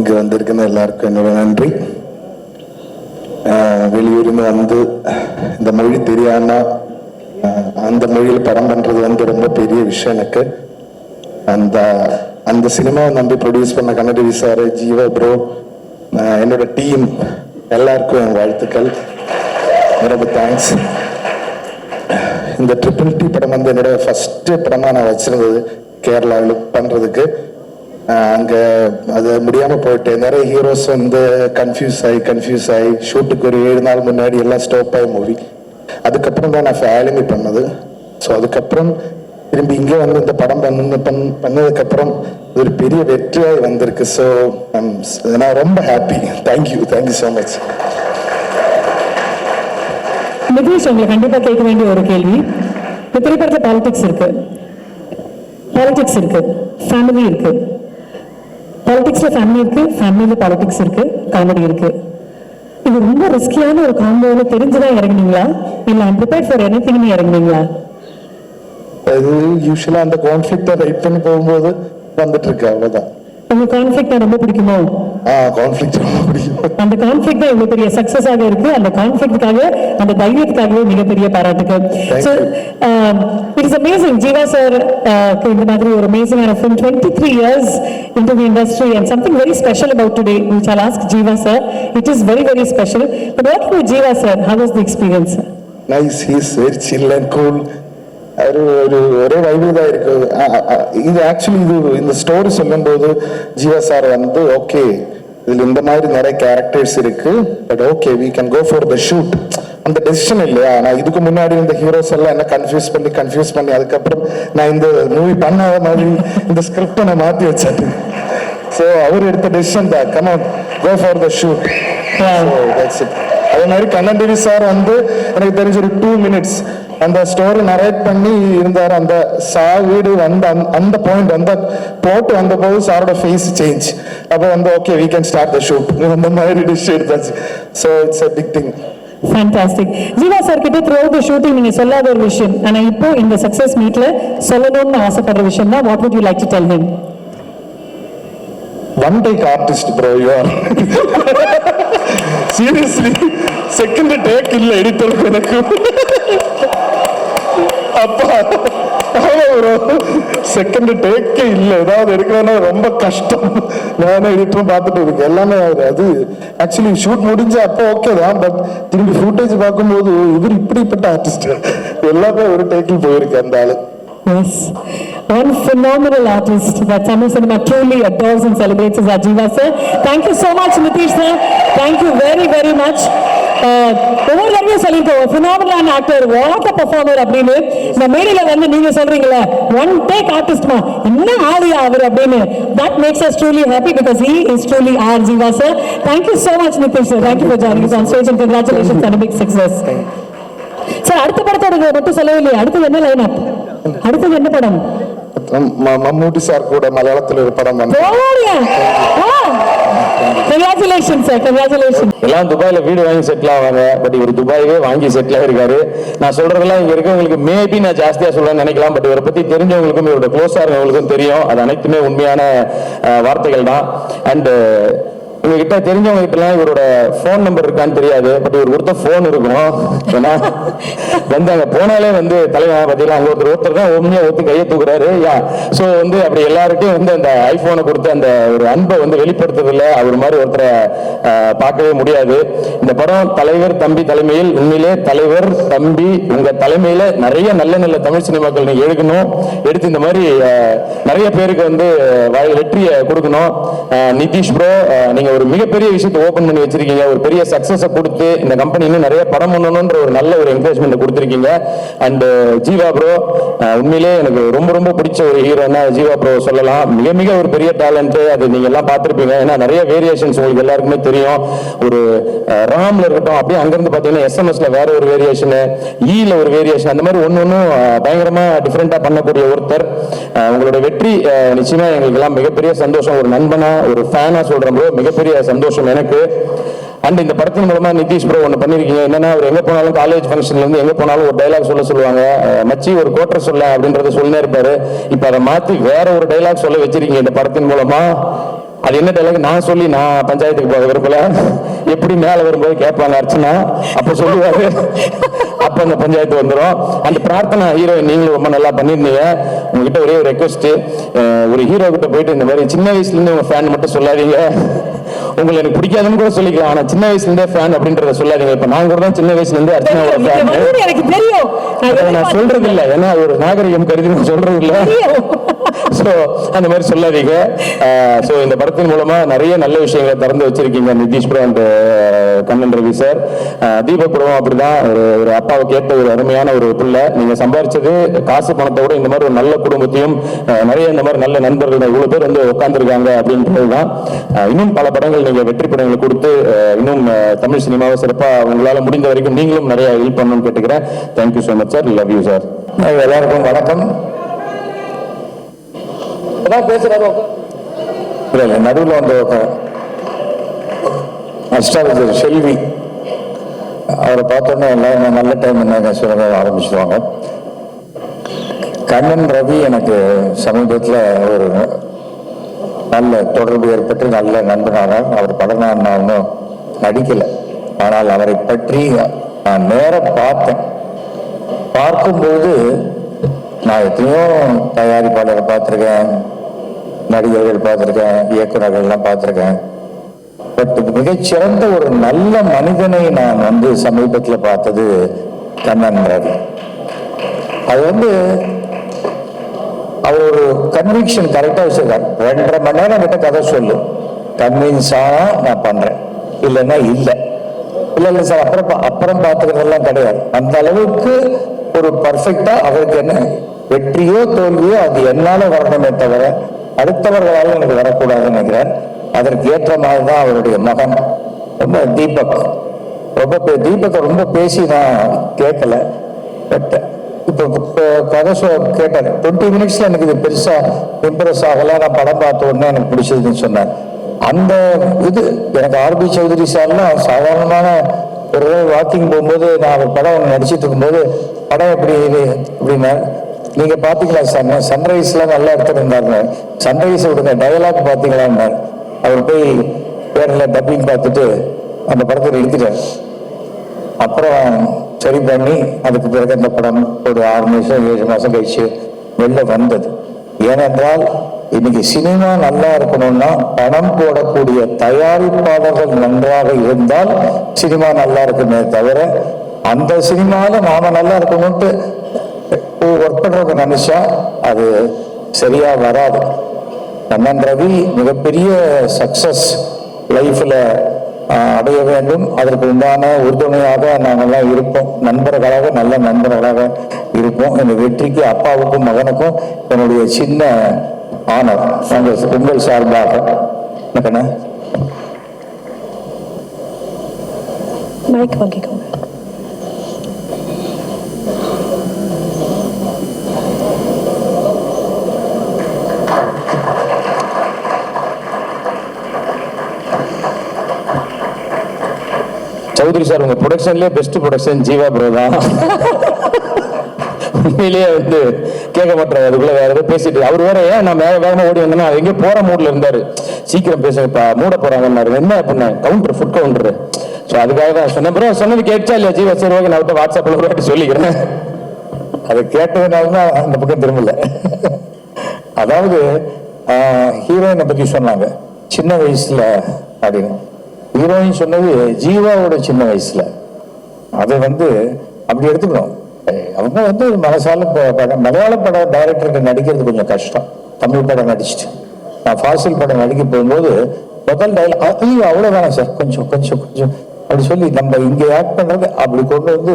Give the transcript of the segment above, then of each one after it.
இங்கே வந்திருக்கிற எல்லாருக்கும் என்னோட நன்றி. வெளியூர்னு வந்து இந்த மொழி தெரியாம அந்த மொழியில் படம் பண்ணுறது வந்து ரொம்ப பெரிய விஷயம் எனக்கு. அந்த அந்த சினிமாவை நம்பி ப்ரொடியூஸ் பண்ண கன்னடவி சார் ஜீவா ப்ரோ என்னோட டீம் எல்லாருக்கும் என் வாழ்த்துக்கள். ரொம்ப தேங்க்ஸ் இந்த ட்ரிபிள் டி படம் வந்து என்னோட ஃபஸ்ட்டு படமாக நான் வச்சுருந்தது கேரளாவில் பண்ணுறதுக்கு அங்கே அது முடியாமல் போயிட்டு நிறைய ஹீரோஸ் வந்து கன்ஃபியூஸ் ஆகி கன்ஃபியூஸ் ஆகி ஷூட்டுக்கு ஒரு ஏழு நாள் முன்னாடி எல்லாம் ஸ்டாப் ஆகி மூவி அதுக்கப்புறம் தான் நான் ஃபேலிமி பண்ணது. ஸோ அதுக்கப்புறம் திரும்பி இங்கே வந்து இந்த படம் பண்ண பண் பண்ணதுக்கப்புறம் ஒரு பெரிய வெற்றியாய் வந்திருக்கு. ஸோ நான் ரொம்ப happy thank you thank you so much Nitish உங்களுக்கு கண்டிப்பாக கேட்க வேண்டிய ஒரு கேள்வி. இந்த திரைப்படத்தில் பாலிடிக்ஸ் இருக்கு. பாலிடிக்ஸ் இருக்கு. ஃபேமிலி இருக்குது பாலிடிக்ஸ்ல ஃபேமிலி இருக்கு ஃபேமிலியில பாலிடிக்ஸ் இருக்கு காமெடி இருக்கு. இது ரொம்ப ரிஸ்கியான ஒரு காம்போல தெரிஞ்சுதான் இறங்குனீங்களா? இல்ல I'm prepare for anything இறங்குனீங்களா? அது யூஸ்வலாக அந்த கான்ஃப்ளிக்டை ரைட் பண்ணி போகும்போது வந்துட்டு இருக்கு அவ்வளோதான் உங்க கான்ஃபிளிக் ரொம்ப பிடிக்குமோ? கான்ஃப்ளிக்ட் அந்த கான்ஃபிளிக் தான் இவ்வளவு பெரிய சக்சஸ் ஆக இருக்கு. அந்த கான்ஃபிளிக்டுக்காக அந்த தைரியத்துக்காகவே மிகப்பெரிய Thank so it's amazing Jiiva sir இந்த மாதிரி ஒரு அமேசிங்கான film twenty three years into the industry and something very special about today which all ask Jiiva sir it is very very special but working with Jiiva sir how was the experience nice he's very chill and cool ஒரு ஒரு ஒரே vibe தான் இருக்கு. இது actually இது இந்த story சொல்லும்போது Jeeva sir வந்து ஓகே இதுல இந்த மாதிரி நிறைய கேரக்டர்ஸ் இருக்கு but okay we can go for the shoot அந்த டெசிஷன் இல்லையா? நான் இதுக்கு முன்னாடி இந்த ஹீரோஸ் எல்லாம் என்ன கன்ஃபியூஸ் பண்ணி கன்ஃபியூஸ் பண்ணி அதுக்கப்புறம் நான் இந்த மூவி பண்ணாத மாதிரி இந்த ஸ்கிரிப்டை நான் மாத்தி வச்சேன் ஸோ அவர் எடுத்த டெசிஷன் தான். Come on go for the shoot that's it அதே மாதிரி கண்ணன் டிவி சார் வந்து எனக்கு தெரிஞ்ச ஒரு டூ மினிட்ஸ் அந்த ஸ்டோரி நரேட் பண்ணி இருந்தார். அந்த சா வீடு வந்த அந்த- பாயிண்ட் அந்த போட்டு வந்த போது சாரோட ஃபேஸ் சேஞ்ச் அப்போ வந்து okay we can start the shoot அந்த மாதிரி டிஷ் எடுத்தாச்சு so it's a big thing fantastic Jiiva sir கிட்ட த்ரூ தி ஷூட்டிங் நீங்க சொல்லாத ஒரு விஷயம். ஆனா இப்போ இந்த சக்சஸ் மீட்ல சொல்லணும்னு ஆசைப்படுற விஷயம் தான் what would you like to tell him one take artist bro you are seriously second take இல்ல எடிட்டருக்கு எனக்கு. அப்பா ஆமா ப்ரோ செகண்ட் டேக்கே இல்ல. ஏதாவது எடுக்கிறேன்னா ரொம்ப கஷ்டம். நானும் எடிட்டரும் பார்த்துட்டு இருக்கேன். எல்லாமே அது- அது ஆக்சுவலி ஷூட் முடிஞ்ச அப்போ ஓகே தான். பட் திரும்பி ஃபுட்டேஜ் பார்க்கும்போது இவர் இப்படிப்பட்ட ஆர்டிஸ்ட் எல்லாமே ஒரு டேக்கில் போயிருக்கு அந்த ஆளு. Yes. One phenomenal artist that Tamil cinema truly adores and celebrates is Ajiva sir. Thank you so much, Nitish sir. Thank you very, very much. Uh, ஒவ்வொரு தடவையும் சொல்லியிருக்கோம் ஃபினாமினலான ஆக்டர் வாட் அ பர்ஃபார்மர் அப்படின்னு இந்த மேடையில வந்து நீங்க சொல்றீங்களே ஒன் டேக் ஆர்டிஸ்ட்மா என்ன ஆளியா அவர் அப்படின்னு that makes us truly happy because he is truly are Jiiva sir thank you so much Nitish sir thank you for joining on stage and congratulations and big success sir அடுத்த படத்தோட மட்டும் சொல்லவே இல்லையே அடுத்தது என்ன லைன் அப் அடுத்தது என்ன படம்? ம- மம்மூட்டி சார் கூட மலையாளத்தில் ஒரு படம் எல்லாம் துபாயில வீடு வாங்கி செட்டில் ஆவாங்க. பட் இவர் துபாயவே வாங்கி செட்டில் ஆயிருக்காரு. நான் சொல்றதெல்லாம் இங்க இருக்கவங்களுக்கு மேபி நான் ஜாஸ்தியா சொல்றேன்னு நினைக்கலாம். பட் இவரை பத்தி தெரிஞ்சவங்களுக்கும் இவரோட க்ளோஸா இருக்கவங்களுக்கும் தெரியும். அது அனைத்துமே உண்மையான வார்த்தைகள் தான். அண்ட் உங்ககிட்ட தெரிஞ்சவங்ககிட்டலாம் இவரோட ஃபோன் நம்பர் இருக்கான்னு தெரியாது. பட் இவர் கொடுத்த ஃபோன் இருக்கும் ஏன்னா வந்து அங்க போனாலே வந்து தலைவன் பார்த்தீங்கன்னா அங்க ஒருத்தர் ஒருத்தர் தான் உண்மையா ஒத்து கையை தூக்குறாரு. யா. ஸோ வந்து அப்படி எல்லாருக்கிட்டையும் வந்து அந்த ஐபோனை கொடுத்து அந்த ஒரு அன்பை வந்து வெளிப்படுத்துறதுல அவர் மாதிரி ஒருத்தரை பார்க்கவே முடியாது. இந்த படம் தலைவர் தம்பி தலைமையில் உண்மையிலே தலைவர் தம்பி உங்க தலைமையில நிறைய நல்ல நல்ல தமிழ் சினிமாக்கள் நீங்க எடுக்கணும். எடுத்து இந்த மாதிரி நிறைய பேருக்கு வந்து வெற்றியை கொடுக்கணும். நிதிஷ் ப்ரோ நீங்க ஒரு மிகப்பெரிய விஷயத்தை ஓபன் பண்ணி வச்சிருக்கீங்க. ஒரு பெரிய சக்சஸை கொடுத்து இந்த கம்பெனி இன்னும் நிறைய படம் பண்ணணும்ன்ற ஒரு நல்ல ஒரு என்கரேஜ்மெண்ட் கொடுத்துருக்கீங்க. And uh, Jiiva bro uh, உண்மையிலே எனக்கு ரொம்ப ரொம்ப பிடிச்ச ஒரு ஹீரோனா ஜீவா ப்ரோ சொல்லலாம். மிக மிக ஒரு பெரிய டேலண்ட் அது நீங்க எல்லாம் பார்த்திருப்பீங்க. ஏன்னா நிறைய வேரியேஷன்ஸ் உங்களுக்கு எல்லாருக்குமே தெரியும். ஒரு uh, ராம்ல இருக்கட்டும் அப்படியே அங்கிருந்து பாத்தீங்கன்னா எஸ்எம்எஸ்ல வேற ஒரு வேரியேஷன் ஈல ஒரு வேரியேஷன் அந்த மாதிரி ஒன்னு ஒன்னும் பயங்கரமா டிஃப்ரெண்டா பண்ணக்கூடிய ஒருத்தர். உங்களோட வெற்றி நிச்சயமா எங்களுக்கு எல்லாம் மிகப்பெரிய சந்தோஷம். ஒரு நண்பனா ஒரு ஃபேனா சொல்றோம் மிகப்பெரிய பெரிய சந்தோஷம் எனக்கு. அண்ட் இந்த படத்தின் மூலமா நிதிஷ் ப்ரோ ஒன்று பண்ணிருக்கீங்க. என்னன்னா அவர் எங்க போனாலும் காலேஜ் ஃபங்க்ஷன்ல இருந்து எங்க போனாலும் ஒரு டைலாக் சொல்ல சொல்லுவாங்க. மச்சி ஒரு கோட்டர் சொல்ல அப்படின்றத சொல்லினே இருப்பாரு. இப்ப அதை மாத்தி வேற ஒரு டைலாக் சொல்ல வச்சிருக்கீங்க இந்த படத்தின் மூலமா. அது என்ன டைலாக் நான் சொல்லி நான் பஞ்சாயத்துக்கு போக விரும்பல. எப்படி மேல வரும்போது கேட்பாங்க அர்ச்சனா? அப்ப சொல்லுவாரு. அப்ப அந்த பஞ்சாயத்து வந்துடும் அந்த பிரார்த்தனை ஹீரோ நீங்களும் ரொம்ப நல்லா பண்ணியிருந்தீங்க. உங்ககிட்ட ஒரே ஒரு ரெக்வஸ்ட் ஒரு ஹீரோ கிட்ட போயிட்டு இந்த மாதிரி சின்ன வயசுல இருந்து உங்க ஃபேன் மட்டும் சொல்லாதீங்க. உங்களை எனக்கு பிடிக்காதுன்னு கூட சொல்லிக்கலாம். ஆனா சின்ன வயசுல இருந்தே ஃபேன் அப்படின்றத சொல்லாதீங்க. இப்ப நான் கூட தான் சின்ன வயசுல இருந்தே அர்ச்சனாவோட ஃபேன் எனக்கு தெரியும். நான் சொல்றது இல்ல ஏன்னா ஒரு நாகரிகம் கருதி நான் சொல்றது இல்ல ஸோ அந்த மாதிரி சொல்லாதீங்க. ஸோ இந்த படத்தின் மூலமாக நிறைய நல்ல விஷயங்களை திறந்து வச்சிருக்கீங்க Nitish bro and Kannan Ravi sir. Deepak ப்ரோவும் அப்படிதான். ஒரு ஒரு அப்பாவுக்கு ஏற்ற ஒரு அருமையான ஒரு பிள்ளை. நீங்க சம்பாரிச்சது காசு பணத்தை விட இந்த மாதிரி ஒரு நல்ல குடும்பத்தையும் நிறைய இந்த மாதிரி நல்ல நண்பர்கள் இவ்வளவு பேர் வந்து உட்கார்ந்துருக்காங்க அப்படின்றது தான். இன்னும் பல படங்கள் நீங்க வெற்றி படங்களை கொடுத்து இன்னும் தமிழ் சினிமாவை சிறப்பாக உங்களால் முடிந்த வரைக்கும் நீங்களும் நிறைய ஹெல்ப் பண்ணணும்னு கேட்டுக்கிறேன். Thank you so much sir love you sir எல்லாருக்கும் வணக்கம். பேசுறாரு? இல்ல இல்ல நடுவில் வந்து அஸ்ட்ராலஜர் செல்வி அவரை பார்த்தோன்னே எல்லாம் நல்ல டைம் என்ன சொல்ல ஆரம்பிச்சிருவாங்க. கண்ணன் ரவி எனக்கு சமீபத்தில் ஒரு நல்ல தொடர்பு ஏற்பட்டு நல்ல நண்பனாக அவர் படம் நான் ஒன்றும் நடிக்கலை. ஆனால் அவரை பற்றி நான் நேரம் பார்த்தேன். பார்க்கும்போது நான் எத்தனையோ தயாரிப்பாளரை பார்த்துருக்கேன் நடிகர்கள் பார்த்துருக்கேன் இயக்குநர்கள்லாம் பார்த்துருக்கேன். பட் மிகச்சிறந்த ஒரு நல்ல மனிதனை நான் வந்து சமீபத்தில் பார்த்தது கண்ணன் ரவி. அது வந்து அவர் ஒரு கன்விக்ஷன் கரெக்டாக வச்சிருக்கார். ரெண்டரை மணி நேரம் கிட்ட கதை சொல்லு. கன்வின்ஸ் நான் பண்ணுறேன் இல்லைன்னா இல்லை. இல்லை இல்லை சார் அப்புறம் அப்புறம் பார்த்துக்கிறதெல்லாம் கிடையாது. அந்த அளவுக்கு ஒரு பர்ஃபெக்டாக அவருக்கு என்ன வெற்றியோ தோல்வியோ அது என்னால வரணுமே தவிர அடுத்தவர்களால் எனக்கு வரக்கூடாதுன்னு நினைக்கிறேன். அதற்கு ஏற்ற மாதிரி தான் அவருடைய மகன். ரொம்ப தீபக். ரொம்ப தீபத்தை ரொம்ப பேசி நான் கேட்கல. பட் இப்போ இப்போ கதை சொ கேட்டேன் டுவெண்ட்டி மினிட்ஸ்ல எனக்கு இது பெருசா இம்ப்ரெஸ் ஆகல. நான் படம் பார்த்த உடனே எனக்கு பிடிச்சதுன்னு சொன்னேன் அந்த இது எனக்கு ஆர்பி சௌத்ரி சார்லாம் சாதாரணமான ஒரு வாக்கிங் போகும்போது நான் ஒரு படம் ஒன்று நடிச்சிட்டு இருக்கும்போது படம் எப்படி இது? அப்படின்னா நீங்க பாத்தீங்களா சன் சன்ரைஸ்லாம் நல்லா எடுத்துருந்தாருங்க சன்ரைஸ் விடுங்க டயலாக் பாத்தீங்களான்னார் அவர் போய் பேரில் டப்பிங் பார்த்துட்டு அந்த படத்தை எடுத்துட்டார் அப்புறம் சரி பண்ணி அதுக்கு பிறகு அந்த படம் ஒரு ஆறு மாசம் ஏழு மாசம் கழிச்சு வெளில வந்தது. ஏனென்றால் இன்னைக்கு சினிமா நல்லா இருக்கணும்னா பணம் போடக்கூடிய தயாரிப்பாளர்கள் நன்றாக இருந்தால் சினிமா நல்லா இருக்குமே தவிர அந்த சினிமாவில் நாம நல்லா இருக்கணும்ட்டு ஒர்க் பண்றவங்க நினைச்சா அது சரியா வராது. கண்ணன் ரவி மிகப்பெரிய சக்சஸ் லைஃப்ல அடைய வேண்டும். அதற்கு உண்டான உறுதுணையாக நாங்கள்லாம் இருப்போம். நண்பர்களாக நல்ல நண்பர்களாக இருப்போம். இந்த வெற்றிக்கு அப்பாவுக்கும் மகனுக்கும் என்னுடைய சின்ன ஆனர். உங்கள் உங்கள் சார்பாக. என்னக்கண்ணா? மைக் வாங்கிக்கோங்க. சௌத்ரி சார் உங்க ப்ரொடக்ஷன்லயே பெஸ்ட் ப்ரொடக்ஷன் ஜீவா ப்ரோ தான். உண்மையிலேயே வந்து கேட்க மாட்டாரு அதுக்குள்ள வேற ஏதோ பேசிட்டு அவர் வேற ஏன் நான் வேக வேகமா ஓடி வந்தேன்னா அவர் எங்கேயோ போற மூட்ல இருந்தாரு. சீக்கிரம் பேசுங்க மூட போறாங்கன்னாரு. என்ன பண்ண? கவுண்டர் ஃபுட் கவுண்டர் ஸோ அதுக்காக தான் சொன்னேன். ப்ரோ சொன்னது கேட்டுச்சா இல்லையா? ஜீவா சரி ஓகே நான் அவர்கிட்ட வாட்ஸ்அப்ல கூட சொல்லிக்கிறேன். அதை கேட்டதுனால தான் அந்த பக்கம் திரும்பல. அதாவது ஹீரோயினை பத்தி சொன்னாங்க. சின்ன வயசுல அப்படின்னு. ஹீரோயின் சொன்னது ஜீவாவோட சின்ன வயசுல. அதை வந்து அப்படி எடுத்துக்கணும். அவங்க வந்து மனசால படம் மலையாள படம் டைரக்டருக்கு நடிக்கிறது கொஞ்சம் கஷ்டம். தமிழ் படம் நடிச்சுட்டு. நான் ஃபாசில் படம் நடிக்க போகும்போது முதல் டைல் ஐயோ வேணாம் சார். கொஞ்சம் கொஞ்சம் கொஞ்சம். அப்படி சொல்லி நம்ம இங்கே ஆக்ட் பண்ணுறது அப்படி கொண்டு வந்து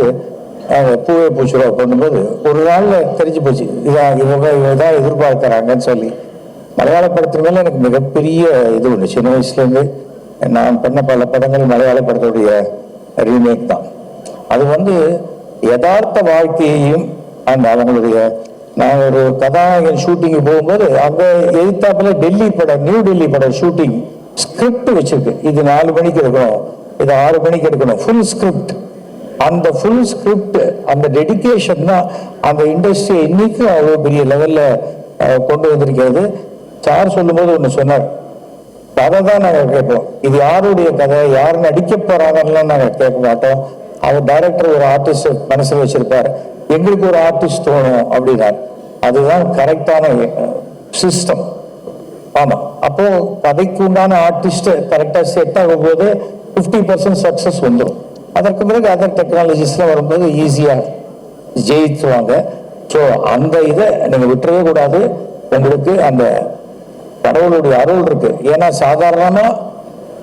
பூவே பூச்சுரா பண்ணும்போது ஒரு நாளில் தெரிஞ்சு போச்சு. இதான் இவங்க இதான் எதிர்பார்க்குறாங்கன்னு சொல்லி. மலையாள படத்து மேலே எனக்கு மிகப்பெரிய இது உண்டு. சின்ன வயசுலேருந்து நான் பண்ண பல படங்கள் மலையாள படத்துடைய ரீமேக் தான். அது வந்து யதார்த்த வாழ்க்கையையும் அந்த அவங்களுடைய நான் ஒரு கதாநாயகன் ஷூட்டிங்கு போகும்போது அங்கே எதிர்த்தாப்புல டெல்லி படம் நியூ டெல்லி படம் ஷூட்டிங் ஸ்கிரிப்ட் வச்சிருக்கு. இது நாலு மணிக்கு எடுக்கணும். இது ஆறு மணிக்கு எடுக்கணும். ஃபுல் ஸ்கிரிப்ட் அந்த ஃபுல் ஸ்கிரிப்ட் அந்த டெடிக்கேஷன் தான் அந்த இண்டஸ்ட்ரி இன்னைக்கும் அவ்வளோ பெரிய லெவலில் கொண்டு வந்திருக்கிறது. சார் சொல்லும்போது ஒன்று சொன்னார். அதை தான் நாங்கள் கேட்போம். இது யாருடைய கதை? யார் நடிக்க போறாங்கன்னு நாங்கள் கேட்க மாட்டோம். அவர் டைரக்டர் ஒரு ஆர்டிஸ்ட் மனசில் வச்சிருப்பார். எங்களுக்கு ஒரு ஆர்டிஸ்ட் தோணும் அப்படின்னார். அதுதான் கரெக்டான சிஸ்டம் ஆமா. அப்போ கதைக்கு உண்டான ஆர்டிஸ்ட் கரெக்டா செட் ஆகும் போது பிப்டி பர்சன்ட் சக்சஸ் வந்துடும் அதற்கு பிறகு அதர் டெக்னாலஜிஸ்லாம் வரும்போது ஈஸியா ஜெயிச்சுவாங்க. ஸோ அந்த இதை நீங்க விட்டுறவே கூடாது. உங்களுக்கு அந்த கடவுளுடைய அருள் இருக்கு. ஏன்னா சாதாரணமா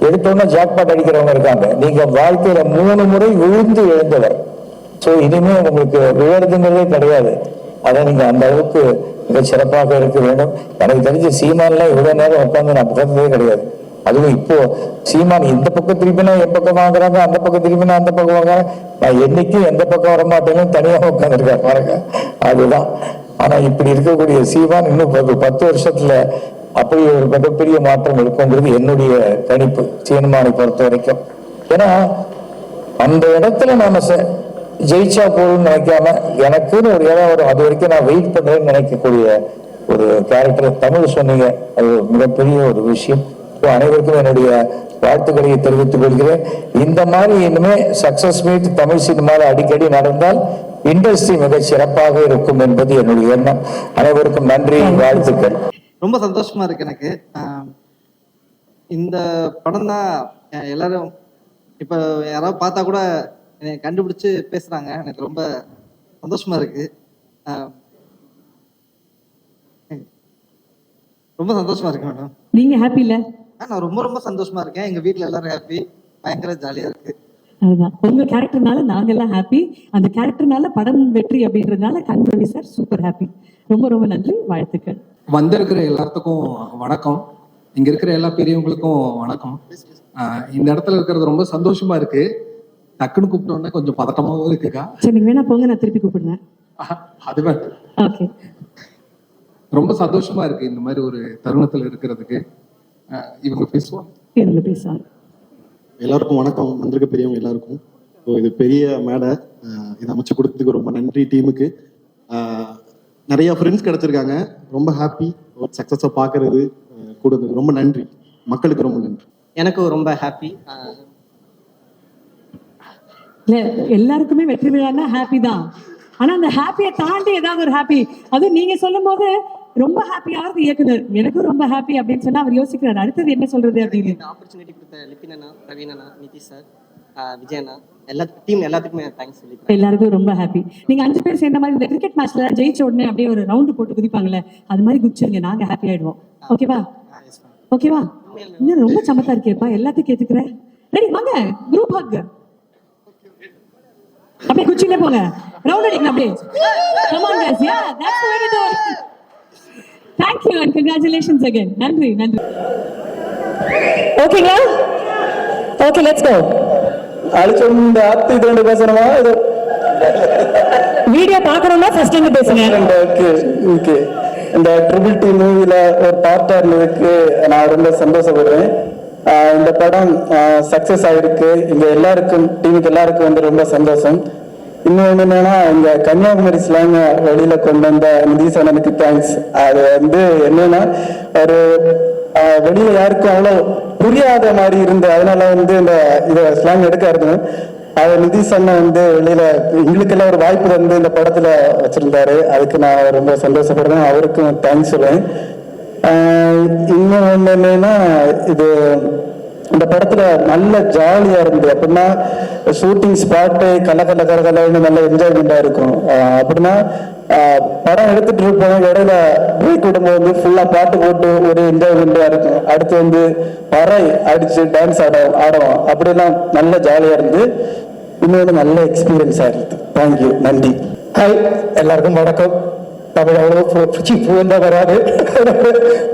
எடுத்தோன்னா ஜாக்பாட் அடிக்கிறவங்க இருக்காங்க. நீங்க வாழ்க்கையில மூணு முறை விழுந்து எழுந்தவர். ஸோ இனிமே உங்களுக்கு விழுறதுங்கிறதே கிடையாது. அதை நீங்க அந்த அளவுக்கு மிக சிறப்பாக இருக்க வேண்டும். எனக்கு தெரிஞ்ச சீமான்லாம் இவ்வளவு நேரம் உட்காந்து நான் பார்த்ததே கிடையாது. அதுவும் இப்போ சீமான் இந்த பக்கம் திரும்பினா என் பக்கம் வாங்குறாங்க அந்த பக்கம் திரும்பினா அந்த பக்கம் வாங்குறாங்க. நான் என்னைக்கும் எந்த பக்கம் வர மாட்டேன்னு தனியாக உட்காந்துருக்கேன் பாருங்க. அதுதான். ஆனா இப்படி இருக்கக்கூடிய சீமான் இன்னும் பத்து வருஷத்துல அப்படி ஒரு மிகப்பெரிய மாற்றம் இருக்குங்கிறது என்னுடைய கணிப்பு சீமானை பொறுத்த வரைக்கும். ஏன்னா அந்த இடத்துல நாம ஜெயிச்சா போதும்னு நினைக்காம எனக்குன்னு ஒரு இடம் வரும். அது வரைக்கும் நான் வெயிட் பண்றேன்னு நினைக்கக்கூடிய ஒரு கேரக்டர் தமிழ் சொன்னீங்க. அது ஒரு மிகப்பெரிய ஒரு விஷயம். அனைவருக்கும் என்னுடைய வாழ்த்துக்களை தெரிவித்துக் கொள்கிறேன். இந்த மாதிரி இனிமே சக்சஸ் மீட் தமிழ் சினிமாவில் அடிக்கடி நடந்தால் இண்டஸ்ட்ரி மிக சிறப்பாக இருக்கும் என்பது என்னுடைய எண்ணம். அனைவருக்கும் நன்றி வாழ்த்துக்கள். ரொம்ப சந்தோஷமா இருக்கு எனக்கு. இந்த படம் தான் எல்லாரும் இப்போ யாராவது பார்த்தா கூட என்னை கண்டுபிடிச்சு பேசுறாங்க. எனக்கு ரொம்ப சந்தோஷமா இருக்கு. ரொம்ப சந்தோஷமா இருக்கு மேடம். நீங்க ஹாப்பி இல்ல? நான் ரொம்ப ரொம்ப சந்தோஷமா இருக்கேன். எங்க வீட்ல எல்லாரும் ஹாப்பி பயங்கர ஜாலியா இருக்கு. அதுதான். உங்க கேரக்டர்னால நாங்க எல்லாம் ஹாப்பி அந்த கேரக்டர்னால படம் வெற்றி அப்படின்றதுனால கண்ரவி சார் சூப்பர் ஹாப்பி ரொம்ப ரொம்ப நன்றி. வாழ்த்துக்கள். வந்திருக்கிற எல்லாத்துக்கும் வணக்கம். இங்க இருக்கிற எல்லா பெரியவங்களுக்கும் வணக்கம். ஆஹ் இந்த இடத்துல இருக்கிறது ரொம்ப சந்தோஷமா இருக்கு. டக்குன்னு கூப்பிட்டோன்னே கொஞ்சம் பதட்டமாவும் இருக்குக்கா. சரி நீங்க வேணா போங்க நான் திருப்பி கூப்பிடுறேன். ஆஹ் அது வேண்டாம். ஓகே. ரொம்ப சந்தோஷமா இருக்கு இந்த மாதிரி ஒரு தருணத்துல இருக்கிறதுக்கு. ஆஹ் இவங்க பேசுவாங்க. இவங்க பேசுவாங்க. எல்லாருக்கும் வணக்கம். வந்திருக்க பெரியவங்க எல்லாருக்கும். ஸோ இது பெரிய மேடை. இது அமைச்சு கொடுத்ததுக்கு ரொம்ப நன்றி டீமுக்கு. நிறைய ஃப்ரெண்ட்ஸ் கிடைச்சிருக்காங்க. ரொம்ப ஹாப்பி ஒரு சக்ஸஸை பார்க்கறது கொடுத்ததுக்கு ரொம்ப நன்றி. மக்களுக்கு ரொம்ப நன்றி. எனக்கு ரொம்ப ஹாப்பி இல்ல எல்லாருக்குமே வெற்றி விழான்னா ஹாப்பி தான். ஆனா அந்த ஹாப்பியை தாண்டி ஏதாவது ஒரு ஹாப்பி அதுவும் நீங்க சொல்லும் போது ரொம்ப ஹாப்பியாவது இயக்குனர். எனக்கும் ரொம்ப ஹாப்பி அப்படின்னு சொன்னா அவர் யோசிக்கிறாரு. அடுத்தது என்ன சொல்றது அப்படின்னு? இந்த ஆப்பர்ச்சுனிட்டி கொடுத்த பிரவீன் அண்ணா நிதிஷ் சார். விஜய் அண்ணா எல்லா டீம் எல்லாத்துக்குமே தேங்க்ஸ் சொல்லிக்கிறேன். எல்லாருக்கும் ரொம்ப ஹாப்பி நீங்க அஞ்சு பேர் சேர்ந்த மாதிரி இந்த கிரிக்கெட் மேட்ச்ல ஜெயிச்ச உடனே அப்படியே ஒரு ரவுண்டு போட்டு குதிப்பாங்கல்ல அது மாதிரி குதிச்சிருங்க நாங்க ஹாப்பி ஆயிடுவோம். ஓகேவா ஓகேவா இன்னும் ரொம்ப சமத்தா இருக்கேப்பா எல்லாத்தையும் கேட்டுக்கிறேன். ரெடி வாங்க. குரூப் ஹக் அப்படியே குச்சிலே போங்க. ரவுண்ட் அடிக்கணும் அப்படியே. Guys. Yeah that's the way to do it. Thank you and congratulations again. நன்றி நன்றி. ஓகேங்களா ஓகே லெட்ஸ் கோ அழிச்சொண்டு அத்து இது ரெண்டு பேசணுமா? இது வீடியோ பார்க்கணும்னா ஃபர்ஸ்ட் இருந்து பேசுங்க. ஓகே ஓகே இந்த ட்ரிபிள் டி மூவில ஒரு பார்ட்டா இருந்ததுக்கு நான் ரொம்ப சந்தோஷப்படுறேன். இந்த படம் சக்சஸ் ஆயிருக்கு. இங்க எல்லாருக்கும் டீமுக்கு எல்லாருக்கும் வந்து ரொம்ப சந்தோஷம். இன்னொன்று என்னன்னா இங்க கன்னியாகுமரி ஸ்லாங்க வெளியில கொண்டு வந்த நிதிசனனுக்கு தேங்க்ஸ் அது வந்து என்னன்னா ஒரு வெளியில யாருக்கும் அவ்வளோ புரியாத மாதிரி இருந்து அதனால வந்து இந்த இதை ஸ்லாங் எடுக்க அவர் நிதிஷ் அண்ணன் வந்து வெளியில எங்களுக்கெல்லாம் ஒரு வாய்ப்பு வந்து இந்த படத்துல வச்சிருந்தாரு. அதுக்கு நான் ரொம்ப சந்தோஷப்படுறேன். அவருக்கும் தேங்க்ஸ் சொல்றேன். இன்னும் ஒண்ணு என்னன்னா இது இந்த படத்துல நல்ல ஜாலியா இருந்தது. அப்படின்னா ஷூட்டிங் ஸ்பாட்டு கல கல கல கலன்னு நல்ல என்ஜாய்மெண்டா இருக்கும் அப்படின்னா படம் எடுத்துட்டு இருப்போம் இடையில பிரேக் விடும்போது ஃபுல்லா பாட்டு போட்டு ஒரு என்ஜாய்மெண்டா இருக்கும். அடுத்து வந்து பறை அடிச்சு டான்ஸ் ஆட ஆடுவோம். அப்படிலாம் நல்ல ஜாலியா இருந்து இன்னொரு நல்ல எக்ஸ்பீரியன்ஸா இருக்கு தேங்க்யூ நன்றி. ஹாய் எல்லாருக்கும் வணக்கம். தமிழ் அவ்வளோ பூந்தா வராது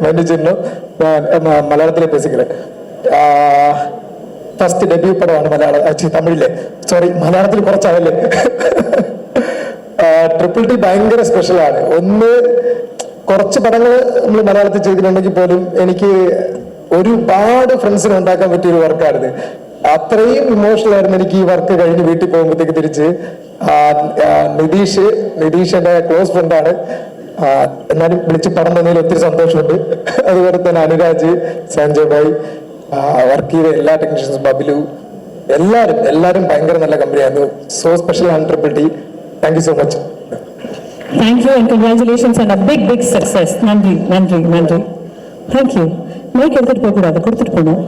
மன்னிச்சிடணும். நான் மலையாளத்திலே பேசிக்கிறேன். ഫസ്റ്റ് ഡെബ്യൂ പടമാണ് മലയാളം തമിഴിലെ. സോറി മലയാളത്തിൽ കുറച്ചാണല്ലേ ട്രിപ്പിൾ ടി ഭയങ്കര സ്പെഷ്യലാണ് ഒന്ന് കുറച്ച് പടങ്ങൾ നമ്മൾ മലയാളത്തിൽ ചെയ്തിട്ടുണ്ടെങ്കിൽ പോലും എനിക്ക് ഒരുപാട് ഫ്രണ്ട്സിനെ ഉണ്ടാക്കാൻ പറ്റിയ ഒരു വർക്കാണിത് അത്രയും ഇമോഷണൽ ആയിരുന്നു എനിക്ക് ഈ വർക്ക് കഴിഞ്ഞ് വീട്ടിൽ പോകുമ്പോഴത്തേക്ക് തിരിച്ച്. നിതീഷ് നിതീഷ് എന്റെ ക്ലോസ് ഫ്രണ്ടാണ് എന്നാലും വിളിച്ച് പടം തന്നതിൽ ഒത്തിരി സന്തോഷമുണ്ട്. അതുപോലെ തന്നെ അനുരാജ് സഞ്ജയ് ഭായ് വർക്ക് ചെയ്ത എല്ലാ ടെക്നീഷ്യൻസും ബബിലു എല്ലാവരും എല്ലാവരും ഭയങ്കര നല്ല കമ്പനിയായിരുന്നു സോ സ്പെഷ്യൽ ആണ് triple T thank you so much Thank you and congratulations on a big, big success. நன்றி, நன்றி, நன்றி. Thank you. மைக் எடுத்துட்டு போக கூடாது கொடுத்துட்டு போகணும்